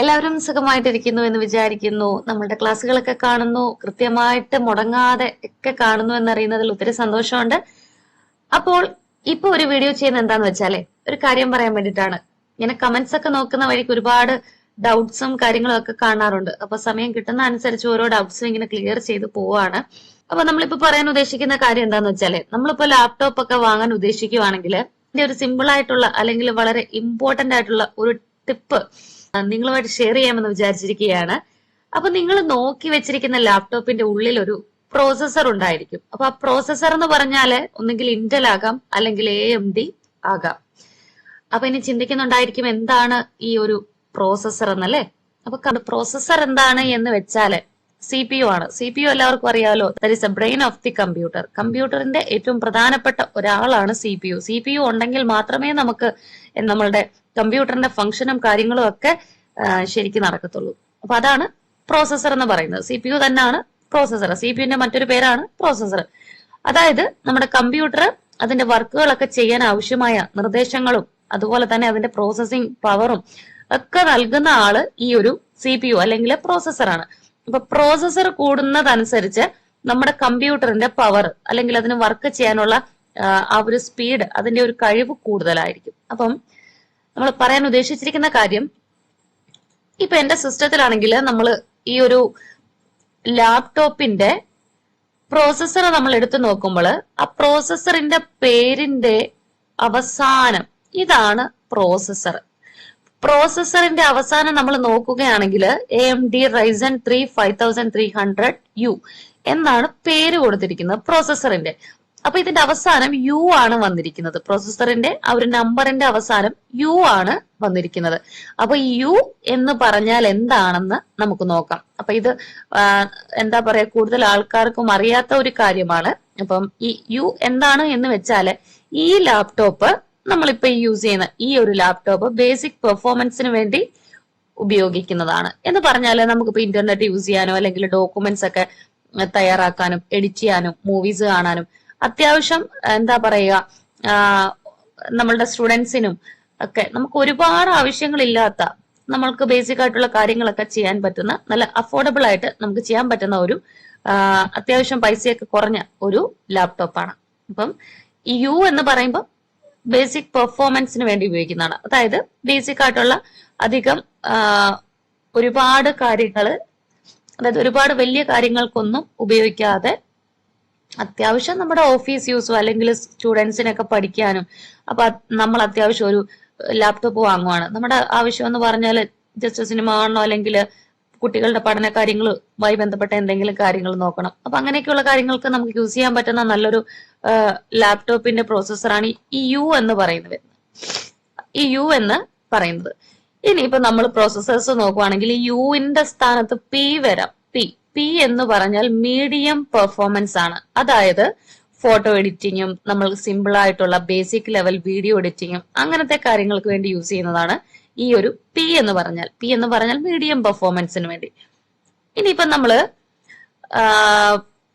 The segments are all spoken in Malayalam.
എല്ലാവരും സുഖമായിട്ടിരിക്കുന്നു എന്ന് വിചാരിക്കുന്നു. നമ്മളുടെ ക്ലാസ്സുകളൊക്കെ കാണുന്നു. കൃത്യമായിട്ട് മുടങ്ങാതെ ഒക്കെ കാണുന്നു എന്നറിയുന്നതിൽ ഒത്തിരി സന്തോഷമുണ്ട്. അപ്പോൾ ഇപ്പൊ ഒരു വീഡിയോ ചെയ്യുന്ന എന്താന്ന് വെച്ചാലേ ഒരു കാര്യം പറയാൻ വേണ്ടിയിട്ടാണ്. ഇങ്ങനെ കമന്റ്സ് ഒക്കെ നോക്കുന്ന വഴിക്ക് ഒരുപാട് ഡൗട്ട്സും കാര്യങ്ങളും ഒക്കെ കാണാറുണ്ട്. അപ്പൊ സമയം കിട്ടുന്ന അനുസരിച്ച് ഓരോ ഡൗട്ട്സും ഇങ്ങനെ ക്ലിയർ ചെയ്ത് പോവാണ്. അപ്പൊ നമ്മളിപ്പോ പറയാൻ ഉദ്ദേശിക്കുന്ന കാര്യം എന്താന്ന് വെച്ചാൽ നമ്മളിപ്പോ ലാപ്ടോപ്പ് ഒക്കെ വാങ്ങാൻ ഉദ്ദേശിക്കുവാണെങ്കിൽ ഇതിന്റെ ഒരു സിമ്പിൾ ആയിട്ടുള്ള അല്ലെങ്കിൽ വളരെ ഇമ്പോർട്ടന്റ് ആയിട്ടുള്ള ഒരു ടിപ്പ് നിങ്ങളുമായിട്ട് ഷെയർ ചെയ്യാമെന്ന് വിചാരിച്ചിരിക്കുകയാണ്. അപ്പൊ നിങ്ങൾ നോക്കി വെച്ചിരിക്കുന്ന ലാപ്ടോപ്പിന്റെ ഉള്ളിൽ ഒരു പ്രോസസർ ഉണ്ടായിരിക്കും. അപ്പൊ ആ പ്രോസസർ എന്ന് പറഞ്ഞാൽ ഒന്നുകിൽ ഇന്റൽ ആകാം അല്ലെങ്കിൽ എ എം ഡി ആകാം. അപ്പൊ ഇനി ചിന്തിക്കുന്നുണ്ടായിരിക്കും എന്താണ് ഈ ഒരു പ്രോസസർ എന്നല്ലേ? അപ്പൊ പ്രോസസർ എന്താണ് എന്ന് വെച്ചാൽ സി പി യു ആണ്. സി പി യു എല്ലാവർക്കും അറിയാമല്ലോ that is a brain of the computer കമ്പ്യൂട്ടറിന്റെ ഏറ്റവും പ്രധാനപ്പെട്ട ഒരാളാണ് C P U C P U ഉണ്ടെങ്കിൽ മാത്രമേ നമുക്ക് നമ്മളുടെ കമ്പ്യൂട്ടറിന്റെ ഫംഗ്ഷനും കാര്യങ്ങളും ഒക്കെ ശരിക്കും നടക്കത്തുള്ളൂ. അപ്പൊ അതാണ് പ്രോസസർ എന്ന് പറയുന്നത്. സി പി യു തന്നെയാണ് പ്രോസസർ സി പി യുന്റെ മറ്റൊരു പേരാണ് പ്രോസസർ അതായത് നമ്മുടെ കമ്പ്യൂട്ടർ അതിന്റെ വർക്കുകളൊക്കെ ചെയ്യാൻ ആവശ്യമായ നിർദ്ദേശങ്ങളും അതുപോലെ തന്നെ അതിന്റെ പ്രോസസ്സിംഗ് പവറും ഒക്കെ നൽകുന്ന ആൾ ഈ ഒരു സി പി യു അല്ലെങ്കിൽ പ്രോസസറാണ് അപ്പൊ പ്രോസസർ കൂടുന്നതനുസരിച്ച് നമ്മുടെ കമ്പ്യൂട്ടറിന്റെ പവർ അല്ലെങ്കിൽ അതിന് വർക്ക് ചെയ്യാനുള്ള ആ, ഒരു സ്പീഡ് അതിന്റെ ഒരു കഴിവ് കൂടുതലായിരിക്കും. അപ്പം നമ്മൾ പറയാൻ ഉദ്ദേശിച്ചിരിക്കുന്ന കാര്യം ഇപ്പൊ എന്റെ സിസ്റ്റത്തിലാണെങ്കിൽ നമ്മൾ ഈ ഒരു ലാപ്ടോപ്പിന്റെ പ്രോസസ്സർ നമ്മൾ എടുത്തു നോക്കുമ്പോൾ ആ പ്രോസസ്സറിന്റെ പേരിന്റെ അവസാനം ഇതാണ് പ്രോസസ്സർ പ്രോസസ്സറിന്റെ അവസാനം നമ്മൾ നോക്കുകയാണെങ്കിൽ A M D Ryzen three five thousand three hundred U എന്നാണ് പേര് കൊടുത്തിരിക്കുന്നത് പ്രോസസ്സറിന്റെ. അപ്പൊ ഇതിന്റെ അവസാനം യു ആണ് വന്നിരിക്കുന്നത്. പ്രോസസ്സറിന്റെ ആ ഒരു നമ്പറിന്റെ അവസാനം യു ആണ് വന്നിരിക്കുന്നത്. അപ്പൊ യു എന്ന് പറഞ്ഞാൽ എന്താണെന്ന് നമുക്ക് നോക്കാം. അപ്പൊ ഇത് എന്താ പറയാ കൂടുതൽ ആൾക്കാർക്കും അറിയാത്ത ഒരു കാര്യമാണ്. അപ്പം ഈ യു എന്താണ് എന്ന് വെച്ചാൽ ഈ ലാപ്ടോപ്പ് നമ്മളിപ്പോ യൂസ് ചെയ്യുന്ന ഈ ഒരു ലാപ്ടോപ്പ് ബേസിക് പെർഫോമൻസിന് വേണ്ടി ഉപയോഗിക്കുന്നതാണ്. എന്ന് പറഞ്ഞാൽ നമുക്കിപ്പോ ഇന്റർനെറ്റ് യൂസ് ചെയ്യാനോ അല്ലെങ്കിൽ ഡോക്യുമെന്റ്സ് ഒക്കെ തയ്യാറാക്കാനും എഡിറ്റ് ചെയ്യാനും മൂവീസ് കാണാനും അത്യാവശ്യം എന്താ പറയുക നമ്മളുടെ സ്റ്റുഡൻസിനും ഒക്കെ നമുക്ക് ഒരുപാട് ആവശ്യങ്ങളില്ലാത്ത നമ്മൾക്ക് ബേസിക് ആയിട്ടുള്ള കാര്യങ്ങളൊക്കെ ചെയ്യാൻ പറ്റുന്ന നല്ല അഫോർഡബിൾ ആയിട്ട് നമുക്ക് ചെയ്യാൻ പറ്റുന്ന ഒരു അത്യാവശ്യം പൈസയൊക്കെ കുറഞ്ഞ ഒരു ലാപ്ടോപ്പാണ് അപ്പം യു എന്ന് പറയുമ്പോൾ ബേസിക് പെർഫോമൻസിന് വേണ്ടി ഉപയോഗിക്കുന്നതാണ്. അതായത് ബേസിക് ആയിട്ടുള്ള അധികം ഒരുപാട് കാര്യങ്ങൾ അതായത് ഒരുപാട് വലിയ കാര്യങ്ങൾക്കൊന്നും ഉപയോഗിക്കാതെ അത്യാവശ്യം നമ്മുടെ ഓഫീസ് യൂസോ അല്ലെങ്കിൽ സ്റ്റുഡൻസിനൊക്കെ പഠിക്കാനും അപ്പൊ നമ്മൾ അത്യാവശ്യം ഒരു ലാപ്ടോപ്പ് വാങ്ങുവാണ്. നമ്മുടെ ആവശ്യം എന്ന് പറഞ്ഞാൽ ജസ്റ്റ് സിനിമ കാണണോ അല്ലെങ്കിൽ കുട്ടികളുടെ പഠന കാര്യങ്ങളുമായി ബന്ധപ്പെട്ട എന്തെങ്കിലും കാര്യങ്ങൾ നോക്കണം. അപ്പൊ അങ്ങനെയൊക്കെയുള്ള കാര്യങ്ങൾക്ക് നമുക്ക് യൂസ് ചെയ്യാൻ പറ്റുന്ന നല്ലൊരു ലാപ്ടോപ്പിന്റെ പ്രോസസ്സറാണ് ഈ യു എന്ന് പറയുന്നത്. ഈ യു എന്ന് പറയുന്നത്. ഇനിയിപ്പോ നമ്മൾ പ്രോസസ്സേഴ്സ് നോക്കുവാണെങ്കിൽ ഈ യുവിന്റെ സ്ഥാനത്ത് പി വരാം. പി പി എന്ന് പറഞ്ഞാൽ മീഡിയം പെർഫോമൻസ് ആണ്. അതായത് ഫോട്ടോ എഡിറ്റിങ്ങും നമ്മൾ സിമ്പിൾ ആയിട്ടുള്ള ബേസിക് ലെവൽ വീഡിയോ എഡിറ്റിങ്ങും അങ്ങനത്തെ കാര്യങ്ങൾക്ക് വേണ്ടി യൂസ് ചെയ്യുന്നതാണ് ഈ ഒരു പി എന്ന് പറഞ്ഞാൽ പി എന്ന് പറഞ്ഞാൽ മീഡിയം പെർഫോമൻസിന് വേണ്ടി. ഇനിയിപ്പം നമ്മൾ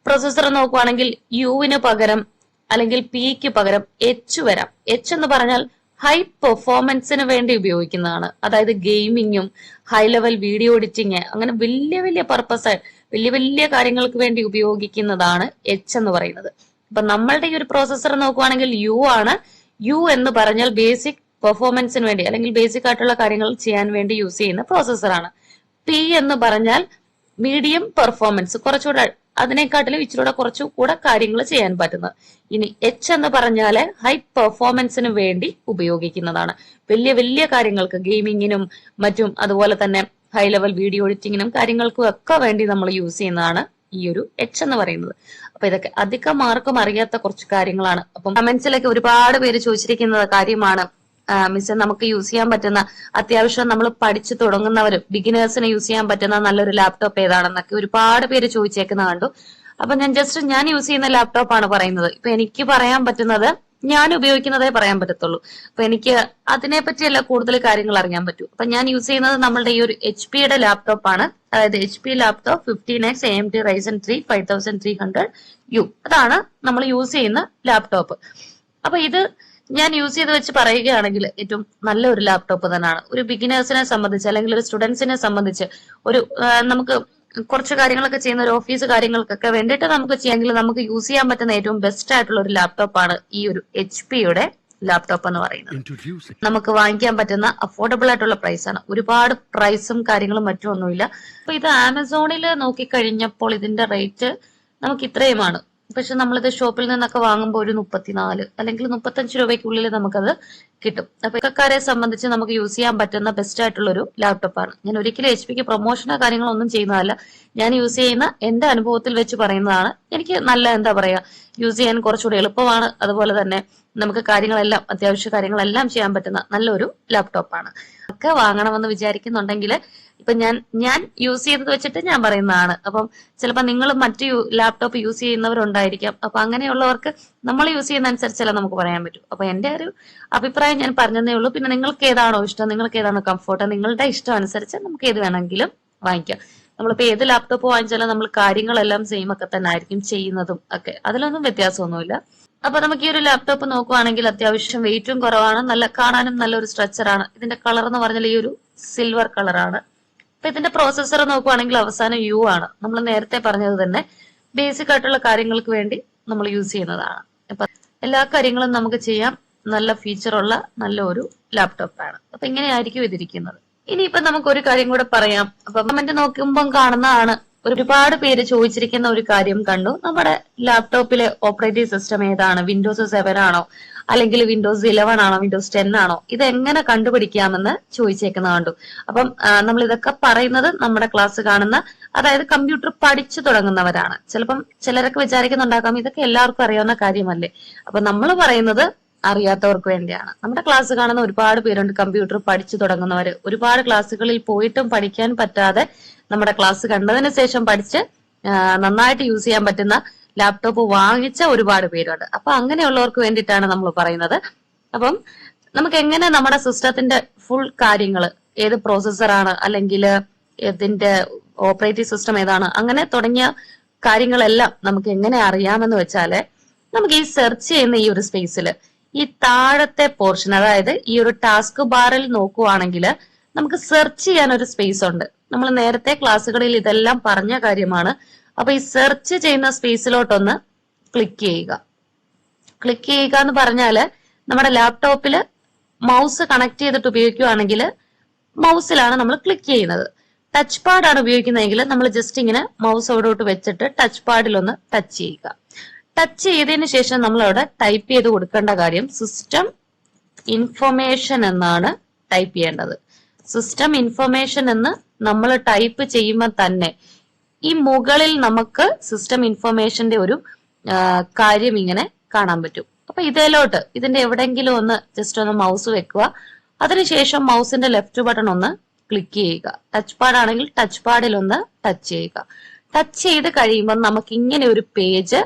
പ്രൊസസ്സർ നോക്കുവാണെങ്കിൽ യുവിന് പകരം അല്ലെങ്കിൽ പിക്ക് പകരം എച്ച് വരാം. എച്ച് എന്ന് പറഞ്ഞാൽ ഹൈ പെർഫോമൻസിന് വേണ്ടി ഉപയോഗിക്കുന്നതാണ്. അതായത് ഗെയിമിങ്ങും ഹൈ ലെവൽ വീഡിയോ എഡിറ്റിങ് അങ്ങനെ വലിയ വലിയ പർപ്പസ് വലിയ വലിയ കാര്യങ്ങൾക്ക് വേണ്ടി ഉപയോഗിക്കുന്നതാണ് എച്ച് എന്ന് പറയുന്നത്. അപ്പൊ നമ്മളുടെ ഈ ഒരു പ്രോസസ്സർ നോക്കുവാണെങ്കിൽ യു ആണ്. യു എന്ന് പറഞ്ഞാൽ ബേസിക് പെർഫോമൻസിന് വേണ്ടി അല്ലെങ്കിൽ ബേസിക് ആയിട്ടുള്ള കാര്യങ്ങൾ ചെയ്യാൻ വേണ്ടി യൂസ് ചെയ്യുന്ന പ്രോസസ്സറാണ് പി എന്ന് പറഞ്ഞാൽ മീഡിയം പെർഫോമൻസ് കുറച്ചുകൂടെ അതിനെക്കാട്ടിലും കുറച്ചു കുറച്ചുകൂടെ കാര്യങ്ങൾ ചെയ്യാൻ പറ്റുന്നത്. ഇനി എച്ച് എന്ന് പറഞ്ഞാൽ ഹൈ പെർഫോമൻസിന് വേണ്ടി ഉപയോഗിക്കുന്നതാണ്. വലിയ വലിയ കാര്യങ്ങൾക്ക് ഗെയിമിങ്ങിനും മറ്റും അതുപോലെ തന്നെ ഹൈ ലെവൽ വീഡിയോ എഡിറ്റിങ്ങിനും കാര്യങ്ങൾക്കും ഒക്കെ വേണ്ടി നമ്മൾ യൂസ് ചെയ്യുന്നതാണ് ഈ ഒരു എച്ച് എന്ന് പറയുന്നത്. അപ്പൊ ഇതൊക്കെ അധികം മാർക്കും അറിയാത്ത കുറച്ച് കാര്യങ്ങളാണ്. അപ്പം കമന്റ്സിലൊക്കെ ഒരുപാട് പേര് ചോദിച്ചിരിക്കുന്ന കാര്യമാണ്. മിസ് നമുക്ക് യൂസ് ചെയ്യാൻ പറ്റുന്ന അത്യാവശ്യം നമ്മൾ പഠിച്ചു തുടങ്ങുന്നവരും ബിഗിനേഴ്സിന് യൂസ് ചെയ്യാൻ പറ്റുന്ന നല്ലൊരു ലാപ്ടോപ്പ് ഏതാണെന്നൊക്കെ ഒരുപാട് പേര് ചോദിച്ചേക്കുന്ന കണ്ടു. അപ്പൊ ഞാൻ ജസ്റ്റ് ഞാൻ യൂസ് ചെയ്യുന്ന ലാപ്ടോപ്പ് ആണ് പറയുന്നത്. ഇപ്പൊ എനിക്ക് പറയാൻ പറ്റുന്നത് ഞാൻ ഉപയോഗിക്കുന്നതേ പറയാൻ പറ്റത്തുള്ളൂ. അപ്പൊ എനിക്ക് അതിനെ പറ്റിയല്ല കൂടുതൽ കാര്യങ്ങൾ അറിയാൻ പറ്റൂ. അപ്പൊ ഞാൻ യൂസ് ചെയ്യുന്നത് നമ്മളുടെ ഈ ഒരു എച്ച് പിയുടെ ലാപ്ടോപ്പ് ആണ്. അതായത് H P laptop fifteen X M T Ryzen three five thousand three hundred U അതാണ് നമ്മൾ യൂസ് ചെയ്യുന്ന ലാപ്ടോപ്പ് അപ്പൊ ഇത് ഞാൻ യൂസ് ചെയ്ത് വെച്ച് പറയുകയാണെങ്കിൽ ഏറ്റവും നല്ല ഒരു ലാപ്ടോപ്പ് തന്നെയാണ്. ഒരു ബിഗിനേഴ്സിനെ സംബന്ധിച്ച് അല്ലെങ്കിൽ ഒരു സ്റ്റുഡൻസിനെ സംബന്ധിച്ച് ഒരു നമുക്ക് കുറച്ച് കാര്യങ്ങളൊക്കെ ചെയ്യുന്ന ഒരു ഓഫീസ് കാര്യങ്ങൾക്കൊക്കെ വേണ്ടിയിട്ട് നമുക്ക് ചെയ്യാമെങ്കിൽ നമുക്ക് യൂസ് ചെയ്യാൻ പറ്റുന്ന ഏറ്റവും ബെസ്റ്റ് ആയിട്ടുള്ള ഒരു ലാപ്ടോപ്പാണ് ഈ ഒരു എച്ച് പിയുടെ ലാപ്ടോപ്പ് എന്ന് പറയുന്നത്. നമുക്ക് വാങ്ങിക്കാൻ പറ്റുന്ന അഫോർഡബിൾ ആയിട്ടുള്ള പ്രൈസ് ആണ്. ഒരുപാട് പ്രൈസും കാര്യങ്ങളും മറ്റും ഒന്നുമില്ല. അപ്പൊ ഇത് ആമസോണിൽ നോക്കിക്കഴിഞ്ഞപ്പോൾ ഇതിന്റെ റേറ്റ് നമുക്ക് ഇത്രയുമാണ്. പക്ഷെ നമ്മളിത് ഷോപ്പിൽ നിന്നൊക്കെ വാങ്ങുമ്പോൾ ഒരു മുപ്പത്തിനാല് അല്ലെങ്കിൽ മുപ്പത്തഞ്ച് രൂപയ്ക്കുള്ളിൽ നമുക്കത് കിട്ടും. അപ്പൊ ഇക്കാരെ സംബന്ധിച്ച് നമുക്ക് യൂസ് ചെയ്യാൻ പറ്റുന്ന ബെസ്റ്റ് ആയിട്ടുള്ള ഒരു ലാപ്ടോപ്പാണ് ഞാൻ ഒരിക്കലും എച്ച് പിക്ക് പ്രൊമോഷനോ കാര്യങ്ങളോ ഒന്നും ചെയ്യുന്നതല്ല. ഞാൻ യൂസ് ചെയ്യുന്ന എന്റെ അനുഭവത്തിൽ വെച്ച് പറയുന്നതാണ്. എനിക്ക് നല്ല എന്താ പറയാ യൂസ് ചെയ്യാൻ കുറച്ചുകൂടി എളുപ്പമാണ്. അതുപോലെ തന്നെ നമുക്ക് കാര്യങ്ങളെല്ലാം അത്യാവശ്യ കാര്യങ്ങളെല്ലാം ചെയ്യാൻ പറ്റുന്ന നല്ലൊരു ലാപ്ടോപ്പാണ് ഒക്കെ വാങ്ങണമെന്ന് വിചാരിക്കുന്നുണ്ടെങ്കിൽ ഇപ്പൊ ഞാൻ ഞാൻ യൂസ് ചെയ്തത് വെച്ചിട്ട് ഞാൻ പറയുന്നതാണ്. അപ്പം ചിലപ്പോൾ നിങ്ങൾ മറ്റു ലാപ്ടോപ്പ് യൂസ് ചെയ്യുന്നവരുണ്ടായിരിക്കാം. അപ്പൊ അങ്ങനെയുള്ളവർക്ക് നമ്മൾ യൂസ് ചെയ്യുന്ന അനുസരിച്ചല്ല നമുക്ക് പറയാൻ പറ്റും. അപ്പൊ എന്റെ ഒരു അഭിപ്രായം ഞാൻ പറഞ്ഞതേ ഉള്ളൂ. പിന്നെ നിങ്ങൾക്ക് ഏതാണോ ഇഷ്ടം നിങ്ങൾക്ക് ഏതാണോ കംഫോർട്ട് നിങ്ങളുടെ ഇഷ്ടം അനുസരിച്ച് നമുക്ക് ഏത് വേണമെങ്കിലും വാങ്ങിക്കാം. നമ്മളിപ്പോ ഏത് ലാപ്ടോപ്പ് വാങ്ങിച്ചാലും നമ്മൾ കാര്യങ്ങളെല്ലാം സെയിം ഒക്കെ തന്നെ ആയിരിക്കും ചെയ്യുന്നതും ഒക്കെ. അതിലൊന്നും വ്യത്യാസമൊന്നുമില്ല. അപ്പൊ നമുക്ക് ഈ ഒരു ലാപ്ടോപ്പ് നോക്കുവാണെങ്കിൽ അത്യാവശ്യം വെയിറ്റും കുറവാണ്. നല്ല കാണാനും നല്ലൊരു സ്ട്രക്ചറാണ് ഇതിന്റെ കളർ എന്ന് പറഞ്ഞാൽ ഈ ഒരു സിൽവർ കളറാണ് അപ്പൊ ഇതിന്റെ പ്രോസസ്സർ നോക്കുവാണെങ്കിൽ അവസാനം യു ആണ്. നമ്മൾ നേരത്തെ പറഞ്ഞത് തന്നെ ബേസിക് ആയിട്ടുള്ള കാര്യങ്ങൾക്ക് വേണ്ടി നമ്മൾ യൂസ് ചെയ്യുന്നതാണ്. അപ്പൊ എല്ലാ കാര്യങ്ങളും നമുക്ക് ചെയ്യാം. നല്ല ഫീച്ചറുള്ള നല്ല ഒരു ലാപ്ടോപ്പാണ് അപ്പൊ ഇങ്ങനെയായിരിക്കും ഇതിരിക്കുന്നത്. ഇനിയിപ്പോ നമുക്ക് ഒരു കാര്യം കൂടെ പറയാം. അപ്പൊ കമന്റ് നോക്കുമ്പോൾ കാണുന്നതാണ് ഒരുപാട് പേര് ചോദിച്ചിരിക്കുന്ന ഒരു കാര്യം കണ്ടു. നമ്മുടെ ലാപ്ടോപ്പിലെ ഓപ്പറേറ്റിംഗ് സിസ്റ്റം ഏതാണ്? വിൻഡോസ് സെവൻ ആണോ? അല്ലെങ്കിൽ വിൻഡോസ് ഇലവൻ ആണോ? വിൻഡോസ് ടെൻ ആണോ? ഇത് എങ്ങനെ കണ്ടുപിടിക്കാമെന്ന് ചോദിച്ചേക്കുന്ന കണ്ടു. അപ്പം നമ്മൾ ഇതൊക്കെ പറയുന്നത് നമ്മുടെ ക്ലാസ് കാണുന്ന അതായത് കമ്പ്യൂട്ടർ പഠിച്ചു തുടങ്ങുന്നവരാണ്. ചിലപ്പം ചിലരൊക്കെ വിചാരിക്കുന്നുണ്ടാക്കാം ഇതൊക്കെ എല്ലാവർക്കും അറിയാവുന്ന കാര്യമല്ലേ? അപ്പൊ നമ്മൾ പറയുന്നത് അറിയാത്തവർക്ക് വേണ്ടിയാണ്. നമ്മുടെ ക്ലാസ് കാണുന്ന ഒരുപാട് പേരുണ്ട്. കമ്പ്യൂട്ടർ പഠിച്ചു തുടങ്ങുന്നവർ ഒരുപാട് ക്ലാസ്സുകളിൽ പോയിട്ടും പഠിക്കാൻ പറ്റാതെ നമ്മുടെ ക്ലാസ് കണ്ടതിന് ശേഷം പഠിച്ച് നന്നായിട്ട് യൂസ് ചെയ്യാൻ പറ്റുന്ന ലാപ്ടോപ്പ് വാങ്ങിച്ച ഒരുപാട് പേരുണ്ട്. അപ്പൊ അങ്ങനെയുള്ളവർക്ക് വേണ്ടിയിട്ടാണ് നമ്മൾ പറയുന്നത്. അപ്പം നമുക്ക് എങ്ങനെ നമ്മുടെ സിസ്റ്റത്തിന്റെ ഫുൾ കാര്യങ്ങൾ ഏത് പ്രോസസ്സറാണ് അല്ലെങ്കിൽ ഇതിന്റെ ഓപ്പറേറ്റിംഗ് സിസ്റ്റം ഏതാണ് അങ്ങനെ തുടങ്ങിയ കാര്യങ്ങളെല്ലാം നമുക്ക് എങ്ങനെ അറിയാമെന്ന് വെച്ചാൽ നമുക്ക് ഈ സെർച്ച് ചെയ്യുന്ന ഈ ഒരു സ്പേസിൽ ഈ താഴത്തെ പോർഷൻ അതായത് ഈ ഒരു ടാസ്ക് ബാറിൽ നോക്കുവാണെങ്കിൽ നമുക്ക് സെർച്ച് ചെയ്യാൻ ഒരു സ്പേസ് ഉണ്ട്. നമ്മൾ നേരത്തെ ക്ലാസ്സുകളിൽ ഇതെല്ലാം പറഞ്ഞ കാര്യമാണ്. അപ്പൊ ഈ സെർച്ച് ചെയ്യുന്ന സ്പേസിലോട്ടൊന്ന് ക്ലിക്ക് ചെയ്യുക. ക്ലിക്ക് ചെയ്യുക എന്ന് പറഞ്ഞാൽ നമ്മുടെ ലാപ്ടോപ്പിൽ മൗസ് കണക്ട് ചെയ്തിട്ട് ഉപയോഗിക്കുകയാണെങ്കിൽ മൗസിലാണ് നമ്മൾ ക്ലിക്ക് ചെയ്യുന്നത്. ടച്ച് പാഡാണ് ഉപയോഗിക്കുന്നതെങ്കിൽ നമ്മൾ ജസ്റ്റ് ഇങ്ങനെ മൗസ് അവിടോട്ട് വെച്ചിട്ട് ടച്ച് പാഡിലൊന്ന് ടച്ച് ചെയ്യുക. ടച്ച് ചെയ്തതിന് ശേഷം നമ്മൾ അവിടെ ടൈപ്പ് ചെയ്ത് കൊടുക്കേണ്ട കാര്യം സിസ്റ്റം ഇൻഫർമേഷൻ എന്നാണ് ടൈപ്പ് ചെയ്യേണ്ടത്. സിസ്റ്റം ഇൻഫർമേഷൻ എന്ന് നമ്മൾ ടൈപ്പ് ചെയ്യുമ്പോൾ തന്നെ ഈ മുകളിൽ നമുക്ക് സിസ്റ്റം ഇൻഫർമേഷന്റെ ഒരു കാര്യം ഇങ്ങനെ കാണാൻ പറ്റും. അപ്പൊ ഇതിലോട്ട് ഇതിന്റെ എവിടെയെങ്കിലും ഒന്ന് ജസ്റ്റ് ഒന്ന് മൗസ് വെക്കുക. അതിനുശേഷം മൗസിന്റെ ലെഫ്റ്റ് ബട്ടൺ ഒന്ന് ക്ലിക്ക് ചെയ്യുക. ടച്ച് പാഡ് ആണെങ്കിൽ ടച്ച് പാഡിൽ ഒന്ന് ടച്ച് ചെയ്യുക. ടച്ച് ചെയ്ത് കഴിയുമ്പോൾ നമുക്ക് ഇങ്ങനെ ഒരു പേജ്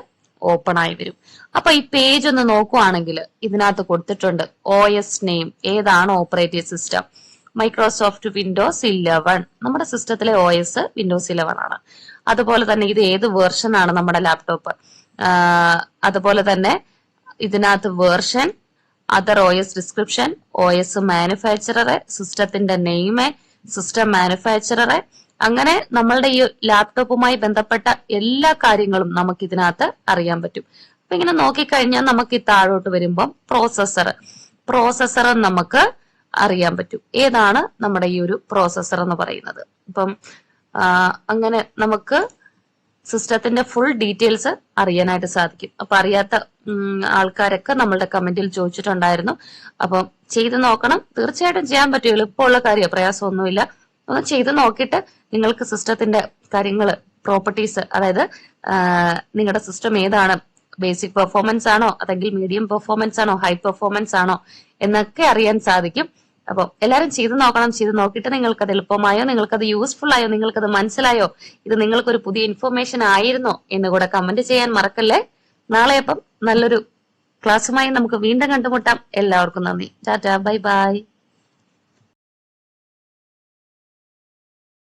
ഓപ്പൺ ആയി വരും. അപ്പൊ ഈ പേജ് ഒന്ന് നോക്കുവാണെങ്കിൽ ഇതിനകത്ത് കൊടുത്തിട്ടുണ്ട് ഒ എസ് നെയിം ഏതാണ് operating system Microsoft Windows eleven നമ്മുടെ സിസ്റ്റത്തിലെ ഒ എസ് വിൻഡോസ് ഇലവൻ ആണ്. അതുപോലെ തന്നെ ഇത് ഏത് വേർഷൻ ആണ് നമ്മുടെ ലാപ്ടോപ്പ് അതുപോലെ തന്നെ ഇതിനകത്ത് version other O S description O S manufacturer സിസ്റ്റത്തിന്റെ നെയിം സിസ്റ്റം മാനുഫാക്ചറർ അങ്ങനെ നമ്മളുടെ ഈ ലാപ്ടോപ്പുമായി ബന്ധപ്പെട്ട എല്ലാ കാര്യങ്ങളും നമുക്ക് ഇതിനകത്ത് അറിയാൻ പറ്റും. അപ്പൊ ഇങ്ങനെ നോക്കിക്കഴിഞ്ഞാൽ നമുക്ക് ഈ താഴോട്ട് വരുമ്പം പ്രോസസ്സർ പ്രോസസ്സർ നമുക്ക് അറിയാൻ പറ്റും. ഏതാണ് നമ്മുടെ ഈ ഒരു പ്രോസസ്സർ എന്ന് പറയുന്നത്? ഇപ്പം അങ്ങനെ നമുക്ക് സിസ്റ്റത്തിന്റെ ഫുൾ ഡീറ്റെയിൽസ് അറിയാനായിട്ട് സാധിക്കും. അപ്പൊ അറിയാത്ത ആൾക്കാരൊക്കെ നമ്മളുടെ കമന്റിൽ ചോദിച്ചിട്ടുണ്ടായിരുന്നു. അപ്പം ചെയ്ത് നോക്കണം. തീർച്ചയായിട്ടും ചെയ്യാൻ പറ്റും. എളുപ്പമുള്ള കാര്യം പ്രയാസമൊന്നുമില്ല. ഒന്ന് ചെയ്ത് നോക്കിയിട്ട് നിങ്ങൾക്ക് സിസ്റ്റത്തിന്റെ കാര്യങ്ങൾ പ്രോപ്പർട്ടീസ് അതായത് നിങ്ങളുടെ സിസ്റ്റം ഏതാണ്? ബേസിക് പെർഫോമൻസ് ആണോ? അല്ലെങ്കിൽ മീഡിയം പെർഫോമൻസ് ആണോ? ഹൈ പെർഫോമൻസ് ആണോ? എന്നൊക്കെ അറിയാൻ സാധിക്കും. അപ്പോൾ എല്ലാവരും ചെയ്ത് നോക്കണം ചെയ്ത് നോക്കിയിട്ട് നിങ്ങൾക്കത് എളുപ്പമായോ? നിങ്ങൾക്കത് യൂസ്ഫുൾ ആയോ? നിങ്ങൾക്കത് മനസ്സിലായോ? ഇത് നിങ്ങൾക്കൊരു പുതിയ ഇൻഫർമേഷൻ ആയിരുന്നോ? എന്ന് കൂടെ കമന്റ് ചെയ്യാൻ മറക്കല്ലേ? നാളെ അപ്പം നല്ലൊരു ക്ലാസ്സുമായി നമുക്ക് വീണ്ടും കണ്ടുമുട്ടാം. എല്ലാവർക്കും നന്ദി. Tata bye bye.